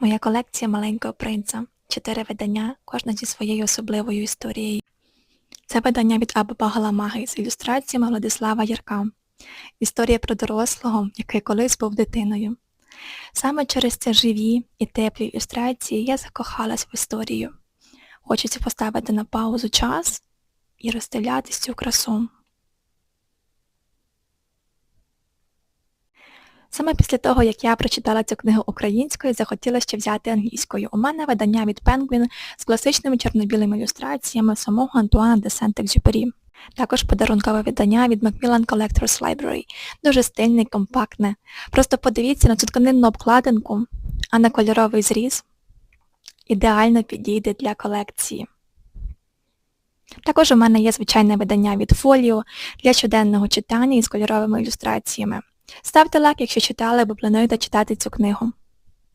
Моя колекція маленького принца. Чотири видання, кожна зі своєю особливою історією. Це видання від Аби Галамаги з ілюстраціями Владислава Ярка. Історія про дорослого, який колись був дитиною. Саме через ці живі і теплі ілюстрації я закохалась в історію. Хочеться поставити на паузу час і роздивлятись цю красу. Саме після того, як я прочитала цю книгу українською, захотіла ще взяти англійською. У мене видання від Penguin з класичними чорно-білими ілюстраціями самого Антуана де Сент-Екзюпері. Також подарункове видання від Macmillan Collectors Library. Дуже стильне і компактне. Просто подивіться на цю тканинну обкладинку, а на кольоровий зріз ідеально підійде для колекції. Також у мене є звичайне видання від Folio для щоденного читання із кольоровими ілюстраціями. Ставте лайк, якщо читали або плануєте читати цю книгу.